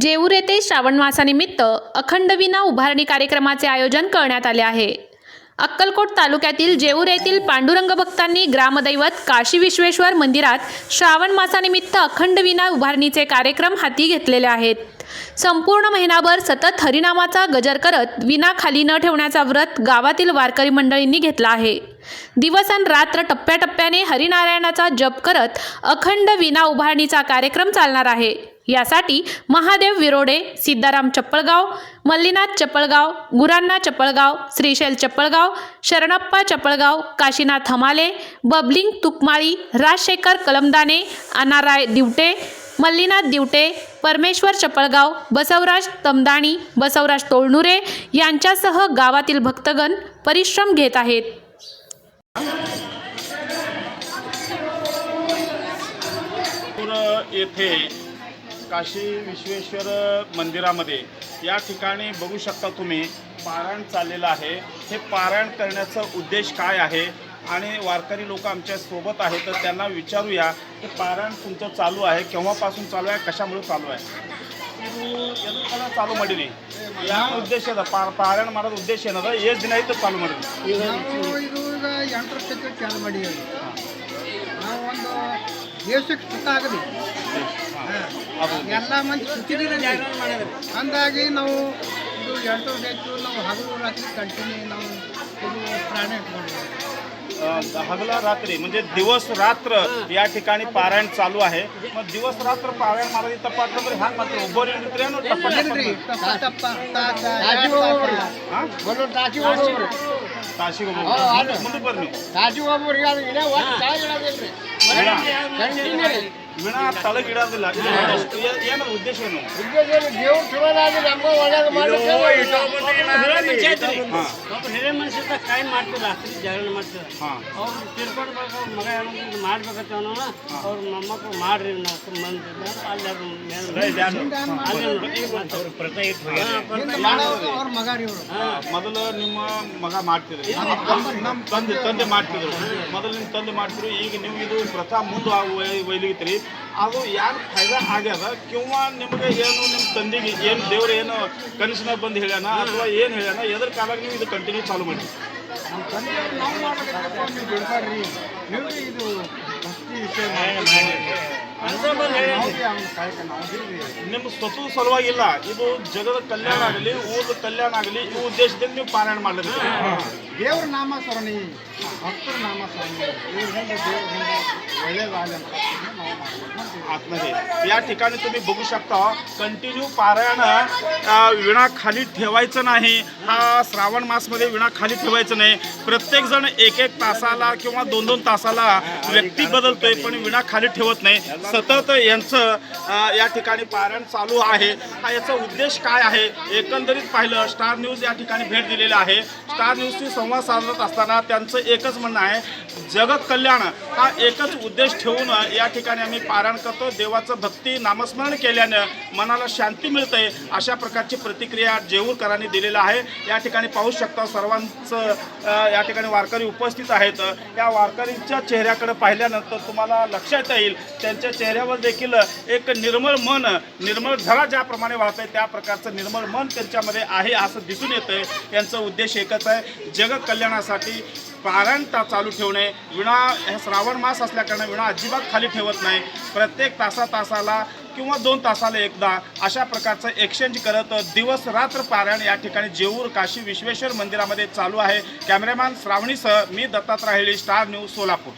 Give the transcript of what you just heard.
जेऊर येथे श्रावण मासानिमित्त अखंड विना उभारणी कार्यक्रमाचे आयोजन करण्यात आले आहे. अक्कलकोट तालुक्यातील जेऊर येथील पांडुरंग भक्तांनी ग्रामदैवत काशी विश्वेश्वर मंदिरात श्रावण मासानिमित्त अखंड विना उभारणीचे कार्यक्रम हाती घेतलेले आहेत. संपूर्ण महिनाभर सतत हरिनामाचा गजर करत विना खाली न ठेवण्याचा व्रत गावातील वारकरी मंडळींनी घेतला आहे. दिवसन रात्र टप्प्याटप्प्याने हरिनारायणाचा जप करत अखंड विना उभारणीचा कार्यक्रम चालणार आहे. यासाठी महादेव विरोडे सिद्धाराम चप्पळगाव मल्लीनाथ चप्पळगाव गुरांना चप्पळगाव श्रीशैल चप्पळगाव शरणप्पा चप्पळगाव काशीनाथ हमाले बबलिंग तुकमाळी राजशेखर कलमदाने अनाराय दिवटे मल्लीनाथ दिवटे परमेश्वर चप्पळगाव बसवराज तमदाणी बसवराज तोळनुरे यांच्यासह गावातील भक्तगण परिश्रम घेत आहेत. येथे काशी विश्वेश्वर मंदिरामध्ये या ठिकाणी बघू शकता तुम्ही पारायण चाललेलं आहे हे पारायण करण्याचा उद्देश काय आहे आणि वारकरी लोक आमच्या सोबत आहेत तर त्यांना विचारूया की पारायण तुमचं चालू आहे केव्हापासून चालू आहे कशामुळे चालू आहे ಇದು ಎದು ಕಾಲ ಚಾಲು ಮಾಡೀನಿ ಯಾವ ಉದ್ದೇಶ ಅದ ಪಾ ಪಾರಾಯಣ ಮಾಡೋದು ಉದ್ದೇಶ ಏನದ ಎಷ್ಟು ದಿನ ಆಯ್ತು ಚಾಲು ಮಾಡಿದ್ರಿ ನಾವು ಇದು ಈಗ ಎಂಟರ ತನಕ ಚಾಲು ಮಾಡಿದ್ದೀವಿ ನಾವು ಒಂದು ದೇಶಕ್ಕೆ ಸುತ್ತ ಆಗಲಿ ಅದು ಎಲ್ಲ ಮಂದಿ ಸುತ್ತಿದ್ದೀರಿ ಅಂದಾಗಿ ನಾವು ಇದು ಎಂಟು ಹೆಚ್ಚು ನಾವು ಹಗಲು ರಾತ್ರಿ ಕಂಟಿನ್ಯೂ ನಾವು ಇದು ಪ್ರಾಣ ಇಟ್ಕೊಂಡಿದ್ದೀವಿ अ, हगला रात्री म्हणजे दिवस रात्र या ठिकाणी पारायण चालू आहे मग दिवस रात्र पारायण महाराज तपासलं तर ह्या मात्र उभं ಇರ್ತೀರೇನು ಟಪ್ಪ ಇಲ್ರಿ ಟಪ್ಪ ತಪ್ಪ ತಪ್ಪ ತಾ- ತಾ- ಎರಡು ತಾಸು. ಹಾ? ಒಂದು ತಾಸಿಗೆ ಹೋಗೋರು. ತಾಸಿಗೆ ಹೋಗ್ಬೋದು. ಮುಂದೆ ಬರ್ರಿ ನೀವು ತಾಸಿಗೆ ಉದ್ದೇಶ ಉದ್ದೇಶ ಒಬ್ಬ ಅವ್ರು ಮಗ ಅವನು ಮಾಡ್ರಿ ಮಂದಿ ಮೊದಲು ನಿಮ್ಮ ಮಗ ಮಾಡ್ತಿದ್ರು. ತಂದೆ ಮಾಡ್ತಿದ್ರು. ಮೊದಲು ನಿಮ್ ತಂದೆ ಮಾಡ್ತಿದ್ರು. ಈಗ ನೀವು ಇದು ಪ್ರಥಾ ಮುಂದೆ ಒಯ್ಲಿಗಿತ್ರಿ ಅದು ಯಾರು ಫಾಯ್ದಾ ಆಗ್ಯದ? ಕಿವ ನಿಮಗೆ ಏನು ನಿಮ್ಮ ತಂದೆಗೆ ಏನು ದೇವ್ರು ಏನು ಕನಸಿನಾಗ ಬಂದು ಹೇಳ್ಯಾನ ಅಥವಾ ಏನು ಹೇಳ್ಯಾನ? ಎದ್ರ ಕಾಲಾಗ ನೀವು ಇದು ಕಂಟಿನ್ಯೂ ಚಾಲು ಮಾಡಿ. ನಮ್ಮ ತಂದೆ ನಾವು ಮಾಡ್ಬೇಕಂತ ನೀವು ಬಿಡ್ಬಾರ್ರಿ ನೀವು ಇದು ಭಕ್ತಿ ವಿಷಯ ನಿಮ್ಮ ಸ್ವತಃ ಸಲುವಾಗಿಲ್ಲ. ಇದು ಜಗದ ಕಲ್ಯಾಣ ಆಗಲಿ ಊರದ ಕಲ್ಯಾಣ ಆಗಲಿ ಈ ಉದ್ದೇಶದಿಂದ ನೀವು ಪಾರಾಯಣ ಮಾಡಲಿಲ್ಲ ದೇವ್ರ ನಾಮ ಸರಣಿ ಭಕ್ತರ ನಾಮ ಸರಣಿ आतमध्ये. या ठिकाणी तुम्ही बघू शकता कंटिन्यू पारायणं विणा खाली ठेवायचं नाही. हा श्रावण मासमध्ये विणा खाली ठेवायचं नाही. प्रत्येकजण एक एक तासाला किंवा दोन दोन तासाला व्यक्ती बदलतोय पण विणा खाली ठेवत नाही. सतत यांचं या ठिकाणी पारायण चालू आहे. हा याचा उद्देश काय आहे? एकंदरीत पाहिलं स्टार न्यूज या ठिकाणी भेट दिलेलं आहे. स्टार न्यूजशी संवाद साधत असताना त्यांचं एकच म्हणणं आहे जगत कल्याण. हा एकच उद्देश ठेवून या ठिकाणी आम्ही पारायण करतो. देवाचं भक्ती नामस्मरण केल्यानं मनाला शांती मिळते अशा प्रकारची प्रतिक्रिया जेऊरकरांनी दिलेला आहे. या ठिकाणी पाहू शकता सर्वांचं या ठिकाणी वारकरी उपस्थित आहेत. या वारकरींच्या चेहऱ्याकडे पाहिल्यानंतर तुम्हाला लक्षात येईल त्यांच्या चेहऱ्यावर देखील एक निर्मळ मन निर्मळ झरा ज्याप्रमाणे वाहत आहे त्या प्रकारचं निर्मळ मन त्यांच्यामध्ये आहे असं दिसून येतं यांचा उद्देश एकच आहे जग कल्याणासाठी पारायण चालू ठेवणे विणा हे श्रावण मास असल्याकारणे विणा अजिबात खाली ठेवत नाही. प्रत्येक तासा तासाला किंवा दोन तासाला एकदा अशा प्रकारचं एक्सचेंज करत दिवस रात्र पारायण या ठिकाणी जेऊर काशी विश्वेश्वर मंदिरामध्ये चालू आहे. कॅमेरामॅन श्रावणीसह मी दत्तात्रय स्टार न्यूज सोलापूर.